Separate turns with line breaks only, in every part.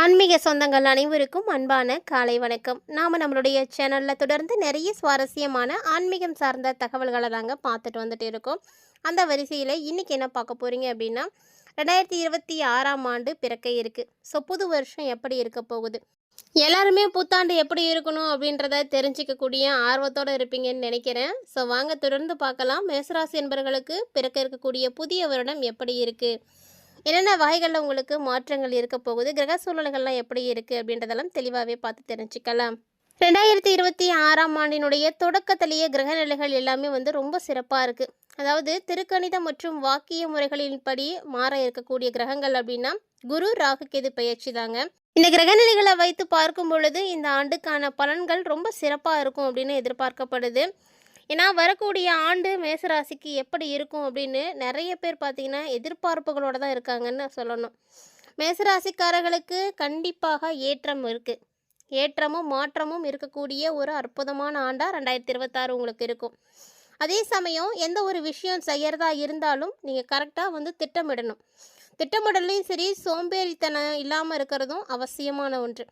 ஆன்மீக சொந்தங்கள் அனைவருக்கும் அன்பான காலை வணக்கம். நாம் நம்மளுடைய சேனலில் தொடர்ந்து நிறைய சுவாரஸ்யமான ஆன்மீகம் சார்ந்த தகவல்களை தாங்க பார்த்துட்டு வந்துட்டு இருக்கோம். அந்த வரிசையில் இன்றைக்கி என்ன பார்க்க போகிறீங்க அப்படின்னா ரெண்டாயிரத்தி இருபத்தி ஆறாம் ஆண்டு பிறக்க இருக்குது ஸோ புது வருஷம் எப்படி இருக்க போகுது? எல்லாருமே புத்தாண்டு எப்படி இருக்கணும் அப்படின்றத தெரிஞ்சிக்கக்கூடிய ஆர்வத்தோடு இருப்பீங்கன்னு நினைக்கிறேன். ஸோ வாங்க தொடர்ந்து பார்க்கலாம். மேசராசி என்பவர்களுக்கு பிறக்க இருக்கக்கூடிய புதிய வருடம் எப்படி இருக்குது என்னென்ன வகைகளில் உங்களுக்கு மாற்றங்கள் இருக்க போகுது? கிரக சூழ்நிலைகள்லாம் எப்படி இருக்குது அப்படின்றதெல்லாம் தெளிவாகவே பார்த்து தெரிஞ்சுக்கலாம். ரெண்டாயிரத்தி இருபத்தி ஆறாம் ஆண்டினுடைய தொடக்கத்திலேயே கிரக நிலைகள் எல்லாமே வந்து ரொம்ப சிறப்பாக இருக்குது அதாவது திருக்கணிதம் மற்றும் வாக்கிய முறைகளின்படி மாற இருக்கக்கூடிய கிரகங்கள் அப்படின்னா குரு ராகு கேது பயிற்சி தாங்க. இந்த கிரகநிலைகளை வைத்து பார்க்கும் பொழுது இந்த ஆண்டுக்கான பலன்கள் ரொம்ப சிறப்பாக இருக்கும் அப்படின்னு எதிர்பார்க்கப்படுது. ஏன்னா வரக்கூடிய ஆண்டு மேசராசிக்கு எப்படி இருக்கும் அப்படின்னு நிறைய பேர் பார்த்தீங்கன்னா எதிர்பார்ப்புகளோட தான் இருக்காங்கன்னு சொல்லணும். மேசராசிக்காரர்களுக்கு கண்டிப்பாக ஏற்றம் இருக்குது ஏற்றமும் மாற்றமும் இருக்கக்கூடிய ஒரு அற்புதமான ஆண்டாக ரெண்டாயிரத்தி இருபத்தாறு உங்களுக்கு இருக்கும். அதே சமயம் எந்த ஒரு விஷயம் செய்கிறதா இருந்தாலும் நீங்கள் கரெக்டாக வந்து திட்டமிடணும். திட்டமிடலையும் சரி சோம்பேறித்தனம் இல்லாமல் இருக்கிறதும் அவசியமான ஒன்று.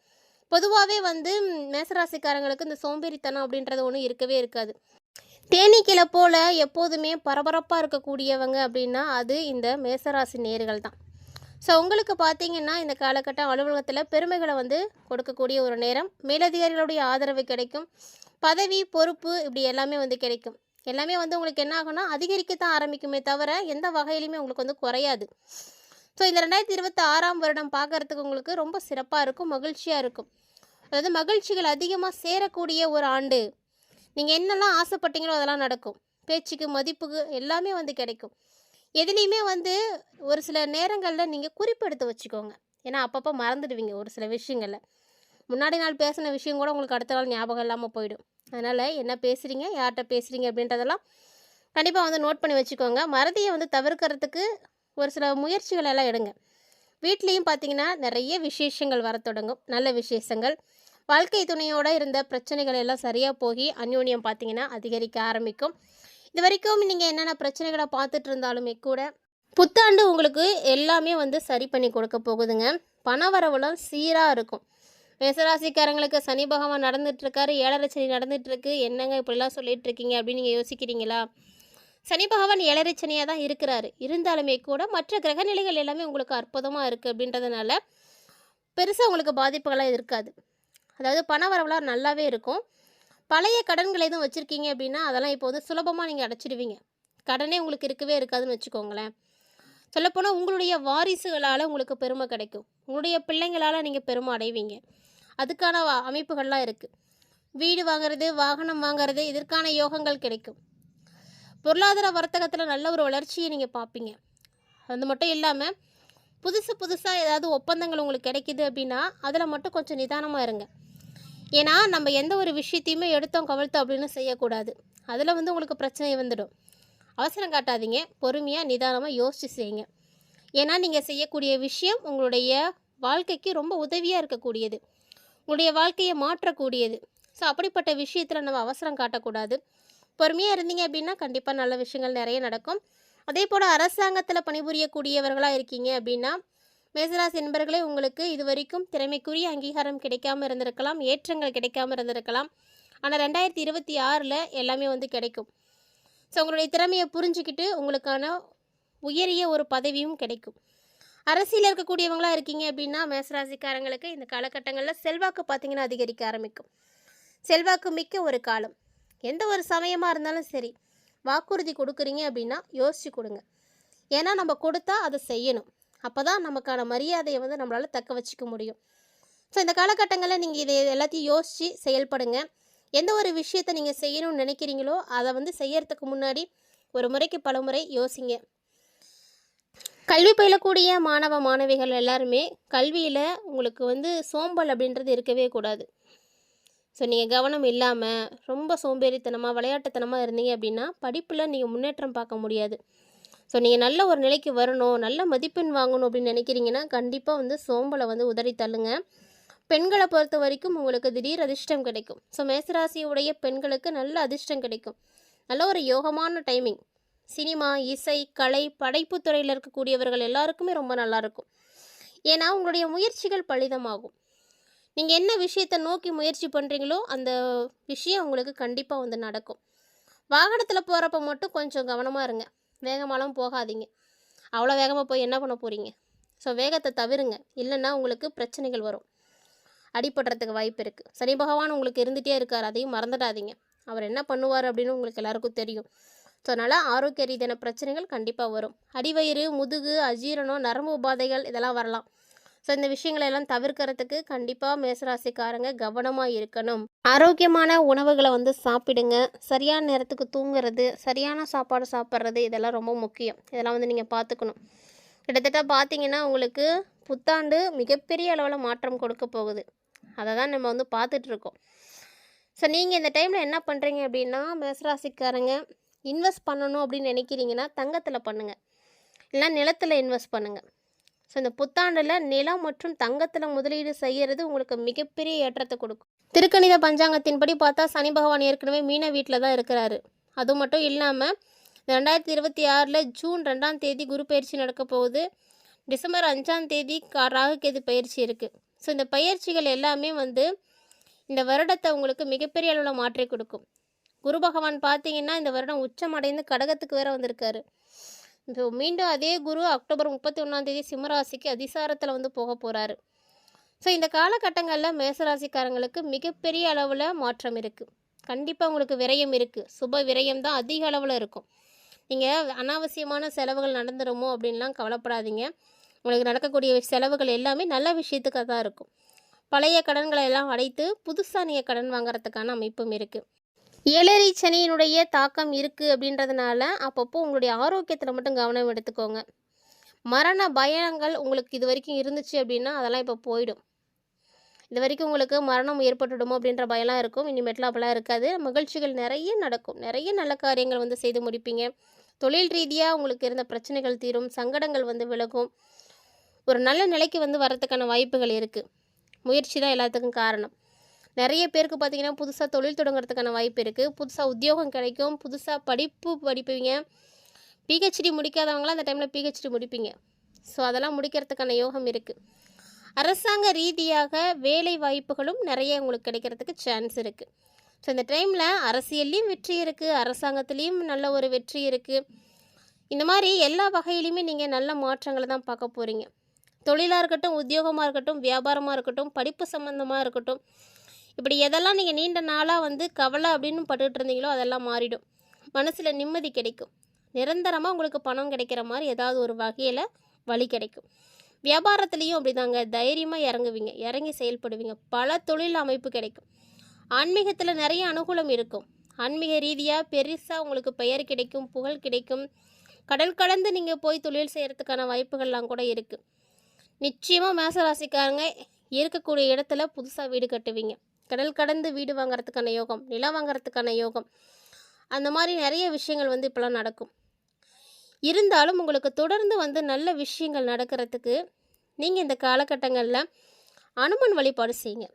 பொதுவாகவே வந்து மேசராசிக்காரங்களுக்கு இந்த சோம்பேறித்தனம் அப்படின்றது ஒன்றும் இருக்கவே இருக்காது. தேனீக்கிளை போல் எப்போதுமே பரபரப்பாக இருக்கக்கூடியவங்க அப்படின்னா அது இந்த மேசராசி நேர்கள் தான். ஸோ உங்களுக்கு பார்த்தீங்கன்னா இந்த காலகட்டம் அலுவலகத்தில் பெருமைகளை வந்து கொடுக்கக்கூடிய ஒரு நேரம். மேலதிகாரிகளுடைய ஆதரவு கிடைக்கும். பதவி பொறுப்பு இப்படி எல்லாமே வந்து கிடைக்கும். எல்லாமே வந்து உங்களுக்கு என்ன ஆகும்னா அதிகரிக்கத்தான் ஆரம்பிக்குமே தவிர எந்த வகையிலுமே உங்களுக்கு வந்து குறையாது. ஸோ இந்த ரெண்டாயிரத்தி இருபத்தி ஆறாம் வருடம் பார்க்கறதுக்கு உங்களுக்கு ரொம்ப சிறப்பாக இருக்கும் மகிழ்ச்சியாக இருக்கும். அதாவது மகிழ்ச்சிகள் அதிகமாக சேரக்கூடிய ஒரு ஆண்டு. நீங்கள் என்னெல்லாம் ஆசைப்பட்டீங்களோ அதெல்லாம் நடக்கும். பேச்சுக்கு மதிப்புக்கு எல்லாமே வந்து கிடைக்கும். எதுலேயுமே வந்து ஒரு சில நேரங்களில் நீங்கள் குறிப்பெடுத்து வச்சுக்கோங்க. ஏன்னா அப்பப்போ மறந்துடுவீங்க ஒரு சில விஷயங்களில் முன்னாடி நாள் பேசின விஷயம் கூட உங்களுக்கு அடுத்த நாள் ஞாபகம் இல்லாமல் போயிடும். அதனால் என்ன பேசுகிறீங்க யார்கிட்ட பேசுகிறீங்க அப்படின்றதெல்லாம் கண்டிப்பாக வந்து நோட் பண்ணி வச்சுக்கோங்க. மறதியை வந்து தவிர்க்கிறதுக்கு ஒரு சில முயற்சிகள் எல்லாம் எடுங்க. வீட்லேயும் பார்த்தீங்கன்னா நிறைய விசேஷங்கள் வர தொடங்கும். நல்ல விசேஷங்கள். வாழ்க்கை துணையோடு இருந்த பிரச்சனைகள் எல்லாம் சரியாக போய் அந்யோன்யம் பார்த்தீங்கன்னா அதிகரிக்க ஆரம்பிக்கும். இது வரைக்கும் நீங்கள் என்னென்ன பிரச்சனைகளை பார்த்துட்டு இருந்தாலுமே கூட புத்தாண்டு உங்களுக்கு எல்லாமே வந்து சரி பண்ணி கொடுக்க போகுதுங்க. பண வரவுலாம் சீராக இருக்கும். மேசராசிக்காரங்களுக்கு சனி பகவான் நடந்துட்டுருக்காரு ஏழரை சனி நடந்துட்டுருக்கு என்னங்க இப்படிலாம் சொல்லிட்டு இருக்கீங்க அப்படின்னு நீங்கள் யோசிக்கிறீங்களா? சனி பகவான் ஏழரை சனியாக தான் இருக்கிறாரு. இருந்தாலுமே கூட மற்ற கிரகநிலைகள் எல்லாமே உங்களுக்கு அற்புதமாக இருக்குது அப்படின்றதுனால பெருசாக உங்களுக்கு பாதிப்புகளாக இருக்காது. அதாவது பண வரவுலாம் நல்லாவே இருக்கும். பழைய கடன்கள் எதுவும் வச்சுருக்கீங்க அப்படின்னா அதெல்லாம் இப்போ வந்து சுலபமாக நீங்கள் அடைச்சிடுவீங்க கடனே உங்களுக்கு இருக்கவே இருக்காதுன்னு வச்சுக்கோங்களேன். சொல்லப்போனால் உங்களுடைய வாரிசுகளால் உங்களுக்கு பெருமை கிடைக்கும். உங்களுடைய பிள்ளைங்களால் நீங்கள் பெருமை அடைவீங்க. அதுக்கான அமைப்புகள்லாம் இருக்குது வீடு வாங்குறது வாகனம் வாங்குறது இதற்கான யோகங்கள் கிடைக்கும். பொருளாதார வர்த்தகத்தில் நல்ல ஒரு வளர்ச்சியை நீங்கள் பார்ப்பீங்க. அது மட்டும் இல்லாமல் புதுசு புதுசாக ஏதாவது ஒப்பந்தங்கள் உங்களுக்கு கிடைக்குது அப்படின்னா அதில் மட்டும் கொஞ்சம் நிதானமாக இருங்க. ஏன்னா நம்ம எந்த ஒரு விஷயத்தையுமே எடுத்தோம் கவிழ்த்தோம் அப்படின்னு செய்யக்கூடாது. அதில் வந்து உங்களுக்கு பிரச்சனை வந்துடும். அவசரம் காட்டாதீங்க. பொறுமையாக நிதானமாக யோசித்து செய்யுங்க. ஏன்னா நீங்கள் செய்யக்கூடிய விஷயம் உங்களுடைய வாழ்க்கைக்கு ரொம்ப உதவியாக இருக்கக்கூடியது. உங்களுடைய வாழ்க்கையை மாற்றக்கூடியது. ஸோ அப்படிப்பட்ட விஷயத்தில் நம்ம அவசரம் காட்டக்கூடாது. பொறுமையாக இருந்தீங்க அப்படின்னா கண்டிப்பாக நல்ல விஷயங்கள் நிறைய நடக்கும். அதே போல் அரசாங்கத்தில் பணிபுரியக்கூடியவர்களாக இருக்கீங்க அப்படின்னா மேசராசி நண்பர்களே உங்களுக்கு இது வரைக்கும் திறமைக்குரிய அங்கீகாரம் கிடைக்காம இருந்திருக்கலாம் ஏற்றங்கள் கிடைக்காம இருந்திருக்கலாம். ஆனால் ரெண்டாயிரத்தி இருபத்தி ஆறில் எல்லாமே வந்து கிடைக்கும். ஸோ உங்களுடைய திறமையை புரிஞ்சுக்கிட்டு உங்களுக்கான உயரிய ஒரு பதவியும் கிடைக்கும். அரசியல் இருக்கக்கூடியவங்களா இருக்கீங்க அப்படின்னா மேசராசிக்காரங்களுக்கு இந்த காலகட்டங்களில் செல்வாக்கு பார்த்தீங்கன்னா அதிகரிக்க ஆரம்பிக்கும். செல்வாக்கு மிக்க ஒரு காலம். எந்த ஒரு சமயமாக இருந்தாலும் சரி வாக்குறுதி கொடுக்குறீங்க அப்படின்னா யோசிச்சு கொடுங்க. ஏன்னா நம்ம கொடுத்தா அதை செய்யணும். அப்போ தான் நமக்கான மரியாதையை வந்து நம்மளால் தக்க வச்சுக்க முடியும். ஸோ இந்த காலகட்டங்களில் நீங்கள் இதை எல்லாத்தையும் யோசித்து செயல்படுங்க. எந்த ஒரு விஷயத்தை நீங்கள் செய்யணும்னு நினைக்கிறீங்களோ அதை வந்து செய்யறதுக்கு முன்னாடி ஒரு முறைக்கு பல முறை யோசிங்க. கல்வி பயிலக்கூடிய மாணவ மாணவிகள் எல்லாருமே கல்வியில் உங்களுக்கு வந்து சோம்பல் அப்படின்றது இருக்கவே கூடாது. ஸோ நீங்கள் கவனம் இல்லாமல் ரொம்ப சோம்பேறித்தனமாக விளையாட்டுத்தனமாக இருந்தீங்க அப்படின்னா படிப்பில் நீங்கள் முன்னேற்றம் பார்க்க முடியாது. ஸோ நீங்கள் நல்ல ஒரு நிலைக்கு வரணும் நல்ல மதிப்பெண் வாங்கணும் அப்படின்னு நினைக்கிறீங்கன்னா கண்டிப்பாக வந்து சோம்பலை வந்து உதறி தள்ளுங்க. பெண்களை பொறுத்த வரைக்கும் உங்களுக்கு திடீர் அதிர்ஷ்டம் கிடைக்கும். ஸோ மேசராசியுடைய பெண்களுக்கு நல்ல அதிர்ஷ்டம் கிடைக்கும். நல்ல ஒரு யோகமான டைமிங் சினிமா இசை கலை படைப்பு துறையில் இருக்கக்கூடியவர்கள் எல்லாருக்குமே ரொம்ப நல்லா இருக்கும். ஏன்னா உங்களுடைய முயற்சிகள் பலிதமாகும். நீங்கள் என்ன விஷயத்தை நோக்கி முயற்சி பண்ணுறீங்களோ அந்த விஷயம் உங்களுக்கு கண்டிப்பாக வந்து நடக்கும். வாகனத்தில் போகிறப்ப மட்டும் கொஞ்சம் கவனமாக இருங்க. வேகமாலாம் போகாதீங்க. அவ்வளோ வேகமாக போய் என்ன பண்ண போகிறீங்க ஸோ வேகத்தை தவிருங்க. இல்லைன்னா உங்களுக்கு பிரச்சனைகள் வரும். அடிபடுறதுக்கு வாய்ப்பு இருக்குது சனி பகவான் உங்களுக்கு இருந்துகிட்டே இருக்கார். அதையும் மறந்துடாதீங்க. அவர் என்ன பண்ணுவார் அப்படின்னு உங்களுக்கு எல்லாருக்கும் தெரியும். ஸோ அதனால் ஆரோக்கிய ரீதியான பிரச்சனைகள் கண்டிப்பாக வரும். அடிவயிறு முதுகு அஜீரணம் நரம்பு உபாதைகள் இதெல்லாம் வரலாம். ஸோ இந்த விஷயங்களை எல்லாம் தவிர்க்கறதுக்கு கண்டிப்பாக மேசராசிக்காரங்க கவனமாக இருக்கணும். ஆரோக்கியமான உணவுகளை வந்து சாப்பிடுங்க. சரியான நேரத்துக்கு தூங்குறது சரியான சாப்பாடு சாப்பிட்றது இதெல்லாம் ரொம்ப முக்கியம். இதெல்லாம் வந்து நீங்கள் பார்த்துக்கணும். கிட்டத்தட்ட பார்த்தீங்கன்னா உங்களுக்கு புத்தாண்டு மிகப்பெரிய அளவில் மாற்றம் கொடுக்க போகுது. அதை தான் நம்ம வந்து பார்த்துட்ருக்கோம் ஸோ நீங்கள் இந்த டைமில் என்ன பண்ணுறீங்க அப்படின்னா மேசராசிக்காரங்க இன்வெஸ்ட் பண்ணணும் அப்படின்னு நினைக்கிறீங்கன்னா தங்கத்தில் பண்ணுங்கள் இல்லைனா நிலத்தில் இன்வெஸ்ட் பண்ணுங்கள் ஸோ இந்த புத்தாண்டில் நிலம் மற்றும் தங்கத்தில் முதலீடு செய்கிறது உங்களுக்கு மிகப்பெரிய ஏற்றத்தை கொடுக்கும். திருக்கணித பஞ்சாங்கத்தின்படி பார்த்தா சனி பகவான் ஏற்கனவே மீன வீட்டில் தான் இருக்கிறாரு. அது மட்டும் இல்லாமல் ரெண்டாயிரத்தி இருபத்தி ஆறில் ஜூன் ரெண்டாம் தேதி குரு பயிற்சி நடக்க போகுது. டிசம்பர் அஞ்சாம் தேதி ராகுகேது பயிற்சி இருக்குது ஸோ இந்த பயிற்சிகள் எல்லாமே வந்து இந்த வருடத்தை உங்களுக்கு மிகப்பெரிய அளவில் மாற்றி கொடுக்கும். குரு பகவான் பார்த்தீங்கன்னா இந்த வருடம் உச்சமடைந்து கடகத்துக்கு வேற வந்திருக்காரு. இப்போ மீண்டும் அதே குரு அக்டோபர் முப்பத்தி ஒன்றாந்தேதி சிம்மராசிக்கு அதிசாரத்தில் வந்து போக போகிறாரு ஸோ இந்த காலகட்டங்களில் மேசராசிக்காரங்களுக்கு மிகப்பெரிய அளவில் மாற்றம் இருக்குது கண்டிப்பாக உங்களுக்கு விரயம் இருக்குது சுப விரயம் தான் அதிக அளவில் இருக்கும். நீங்கள் அனாவசியமான செலவுகள் நடந்துருமோ அப்படின்லாம் கவலைப்படாதீங்க. உங்களுக்கு நடக்கக்கூடிய செலவுகள் எல்லாமே நல்ல விஷயத்துக்காக தான் இருக்கும். பழைய கடன்களை எல்லாம் அடைத்து புதுசாக நீங்கள் கடன் வாங்குறதுக்கான அமைப்பும் இருக்குது ஏழரை சனியினுடைய தாக்கம் இருக்குது அப்படின்றதுனால அப்பப்போ உங்களுடைய ஆரோக்கியத்தில் மட்டும் கவனம் எடுத்துக்கோங்க. மரண பயங்கள் உங்களுக்கு இது வரைக்கும் இருந்துச்சு அப்படின்னா அதெல்லாம் இப்போ போயிடும். இது வரைக்கும் உங்களுக்கு மரணம் ஏற்பட்டுடுமோ அப்படின்ற பயம்லாம் இருக்கும். இனிமேட்லாம் அப்போலாம் இருக்காது. மகிழ்ச்சிகள் நிறைய நடக்கும். நிறைய நல்ல காரியங்கள் வந்து செய்து முடிப்பீங்க. தொழில் ரீதியாக உங்களுக்கு இருந்த பிரச்சனைகள் தீரும். சங்கடங்கள் வந்து விலகும். ஒரு நல்ல நிலைக்கு வந்து வரத்துக்கான வாய்ப்புகள் இருக்குது முயற்சி தான் எல்லாத்துக்கும் காரணம். நிறைய பேருக்கு பார்த்தீங்கன்னா புதுசாக தொழில் தொடங்குறதுக்கான வாய்ப்பு இருக்குது புதுசாக உத்தியோகம் கிடைக்கும். புதுசாக படிப்பு படிப்பீங்க. பிஹெச்டி முடிக்காதவங்களாம் அந்த டைமில் பிஹெச்டி முடிப்பீங்க. ஸோ அதெல்லாம் முடிக்கிறதுக்கான யோகம் இருக்குது அரசாங்க ரீதியாக வேலை வாய்ப்புகளும் நிறைய உங்களுக்கு கிடைக்கிறதுக்கு சான்ஸ் இருக்குது ஸோ இந்த டைமில் அரசியல்லையும் வெற்றி இருக்குது அரசாங்கத்துலேயும் நல்ல ஒரு வெற்றி இருக்குது இந்த மாதிரி எல்லா வகையிலையுமே நீங்கள் நல்ல மாற்றங்களை தான் பார்க்க போகிறீங்க தொழிலாக இருக்கட்டும் உத்தியோகமாக இருக்கட்டும் வியாபாரமாக இருக்கட்டும் படிப்பு சம்மந்தமாக இருக்கட்டும் இப்படி எதெல்லாம் நீங்கள் நீண்ட நாளாக வந்து கவலை அப்படின்னு பட்டுட்டு இருந்தீங்களோ அதெல்லாம் மாறிடும். மனசில் நிம்மதி கிடைக்கும். நிரந்தரமாக உங்களுக்கு பணம் கிடைக்கிற மாதிரி ஏதாவது ஒரு வகையில் வழி கிடைக்கும். வியாபாரத்துலேயும் அப்படிதாங்க. தைரியமாக இறங்குவீங்க. இறங்கி செயல்படுவீங்க. பல தொழில் அமைப்பு கிடைக்கும். ஆன்மீகத்தில் நிறைய அனுகூலம் இருக்கும். ஆன்மீக ரீதியாக பெருசாக உங்களுக்கு பெயர் கிடைக்கும் புகழ் கிடைக்கும். கடல் கடந்து நீங்கள் போய் தொழில் செய்கிறதுக்கான வாய்ப்புகள்லாம் கூட இருக்குது நிச்சயமாக மேசராசிக்காரங்க இருக்கக்கூடிய இடத்துல புதுசாக வீடு கட்டுவீங்க. கடல் கடந்து வீடு வாங்குறதுக்கான யோகம் நிலம் வாங்குறதுக்கான யோகம். அந்த மாதிரி நிறைய விஷயங்கள் வந்து இப்போலாம் நடக்கும். இருந்தாலும் உங்களுக்கு தொடர்ந்து வந்து நல்ல விஷயங்கள் நடக்கிறதுக்கு நீங்கள் இந்த காலகட்டங்களில் அனுமன் வழிபாடு செய்யுங்க.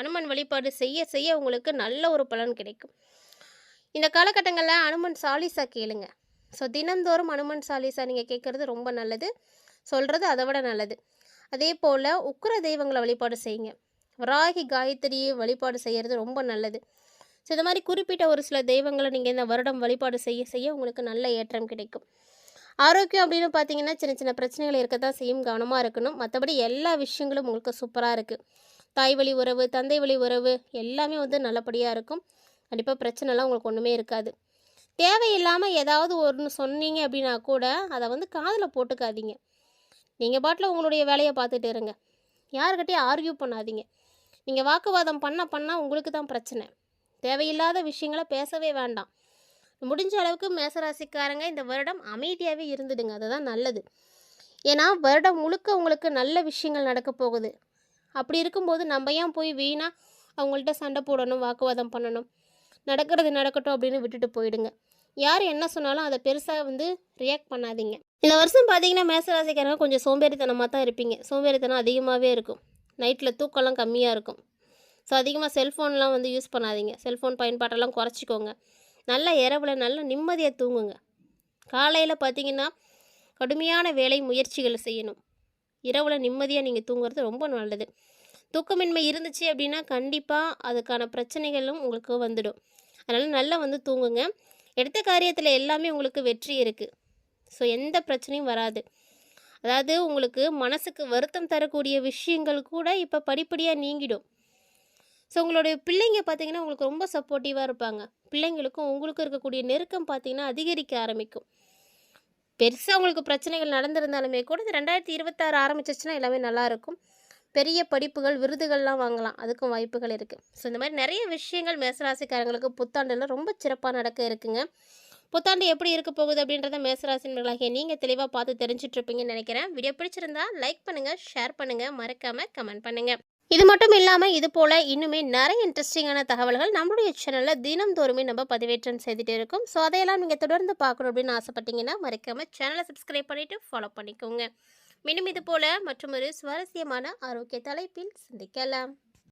அனுமன் வழிபாடு செய்ய செய்ய உங்களுக்கு நல்ல ஒரு பலன் கிடைக்கும். இந்த காலகட்டங்களில் அனுமன் சாலிசா கேளுங்க. ஸோ தினந்தோறும் அனுமன் சாலிசா நீங்கள் கேட்குறது ரொம்ப நல்லது. சொல்கிறது அதை விட நல்லது. அதே போல் உக்கர தெய்வங்களை வழிபாடு செய்யுங்க. வராகி காயத்ரியை வழிபாடு செய்கிறது ரொம்ப நல்லது. ஸோ இந்த மாதிரி குறிப்பிட்ட ஒரு சில தெய்வங்களை நீங்கள் இந்த வருடம் வழிபாடு செய்ய செய்ய உங்களுக்கு நல்ல ஏற்றம் கிடைக்கும். ஆரோக்கியம் அப்படின்னு பார்த்தீங்கன்னா சின்ன சின்ன பிரச்சனைகள் இருக்க தான் செய்யும். கவனமாக இருக்கணும். மற்றபடி எல்லா விஷயங்களும் உங்களுக்கு சூப்பராக இருக்குது தாய் வழி உறவு தந்தை வழி உறவு எல்லாமே வந்து நல்லபடியாக இருக்கும். கண்டிப்பாக பிரச்சனைலாம் உங்களுக்கு ஒன்றுமே இருக்காது. தேவையில்லாமல் ஏதாவது ஒன்று சொன்னீங்க அப்படின்னா கூட அதை வந்து காதில் போட்டுக்காதீங்க. நீங்கள் பாட்டில் உங்களுடைய வேலையை பார்த்துட்டு இருங்க. யாருக்கிட்டையும் ஆர்கியூ பண்ணாதீங்க. நீங்கள் வாக்குவாதம் பண்ண பண்ணால் உங்களுக்கு தான் பிரச்சனை. தேவையில்லாத விஷயங்களை பேசவே வேண்டாம். முடிஞ்ச அளவுக்கு மேசராசிக்காரங்க இந்த வருடம் அமைதியாகவே இருந்துடுங்க. அதுதான் நல்லது. ஏன்னா வருடம் முழுக்க உங்களுக்கு நல்ல விஷயங்கள் நடக்க போகுது. அப்படி இருக்கும்போது நம்ம ஏன் போய் வீணாக அவங்கள்ட்ட சண்டை போடணும் வாக்குவாதம் பண்ணணும்? நடக்கிறது நடக்கட்டும் அப்படின்னு விட்டுட்டு போயிடுங்க. யார் என்ன சொன்னாலும் அதை பெருசாக வந்து ரியாக்ட் பண்ணாதீங்க. இந்த வருஷம் பார்த்தீங்கன்னா மேசராசிக்காரங்க கொஞ்சம் சோம்பேறித்தனமாக தான் இருப்பீங்க. சோம்பேறித்தனம் அதிகமாகவே இருக்கும். நைட்டில் தூக்கம்லாம் கம்மியாக இருக்கும். ஸோ அதிகமாக செல்ஃபோன்லாம் வந்து யூஸ் பண்ணாதீங்க. செல்ஃபோன் பயன்பாட்டெல்லாம் குறைச்சிக்கோங்க. நல்ல இரவில் நல்லா நிம்மதியாக தூங்குங்க. காலையில் பார்த்தீங்கன்னா கடுமையான வேலை முயற்சிகள் செய்யணும். இரவில் நிம்மதியாக நீங்கள் தூங்குறது ரொம்ப நல்லது. தூக்கமின்மை இருந்துச்சு அப்படின்னா கண்டிப்பாக அதுக்கான பிரச்சனைகளும் உங்களுக்கு வந்துடும். அதனால் நல்லா வந்து தூங்குங்க. எடுத்த காரியத்தில் எல்லாமே உங்களுக்கு வெற்றி இருக்குது ஸோ எந்த பிரச்சனையும் வராது. அதாவது உங்களுக்கு மனசுக்கு வருத்தம் தரக்கூடிய விஷயங்கள் கூட இப்போ படிப்படியாக நீங்கிடும். ஸோ உங்களுடைய பிள்ளைங்க பார்த்திங்கன்னா உங்களுக்கு ரொம்ப சப்போர்ட்டிவாக இருப்பாங்க. பிள்ளைங்களுக்கும் உங்களுக்கும் இருக்கக்கூடிய நெருக்கம் பார்த்திங்கன்னா அதிகரிக்க ஆரம்பிக்கும். பெருசாக உங்களுக்கு பிரச்சனைகள் நடந்திருந்தாலுமே கூட இந்த ரெண்டாயிரத்தி இருபத்தாறு ஆரம்பிச்சிச்சுன்னா எல்லாமே நல்லாயிருக்கும் பெரிய படிப்புகள் விருதுகள்லாம் வாங்கலாம். அதுக்கும் வாய்ப்புகள் இருக்குது ஸோ இந்த மாதிரி நிறைய விஷயங்கள் மேசராசிக்காரங்களுக்கு புத்தாண்டில் ரொம்ப சிறப்பாக நடக்க இருக்குங்க. புத்தாண்டு எப்படி இருக்க போகுது அப்படின்றத மேசராசினர்களாகிய நீங்கள் தெளிவாக பார்த்து தெரிஞ்சிட்ருப்பீங்கன்னு நினைக்கிறேன். வீடியோ பிடிச்சிருந்தா லைக் பண்ணுங்கள் ஷேர் பண்ணுங்கள் மறக்காமல் கமெண்ட் பண்ணுங்கள் இது மட்டும் இல்லாமல் இது போல் இன்னுமே நிறைய இன்ட்ரெஸ்டிங்கான தகவல்கள் நம்மளுடைய சேனலில் தினம்தோறுமே நம்ம பதிவேற்றம் செய்துட்டு இருக்கோம். ஸோ அதையெல்லாம் நீங்கள் தொடர்ந்து பார்க்கணும் அப்படின்னு ஆசைப்பட்டீங்கன்னா மறக்காமல் சேனலை சப்ஸ்கிரைப் பண்ணிவிட்டு ஃபாலோ பண்ணிக்கோங்க. மீண்டும் இது போல் மற்றும் ஒரு சுவாரஸ்யமான ஆரோக்கிய தலைப்பில் சந்திக்கலாம்.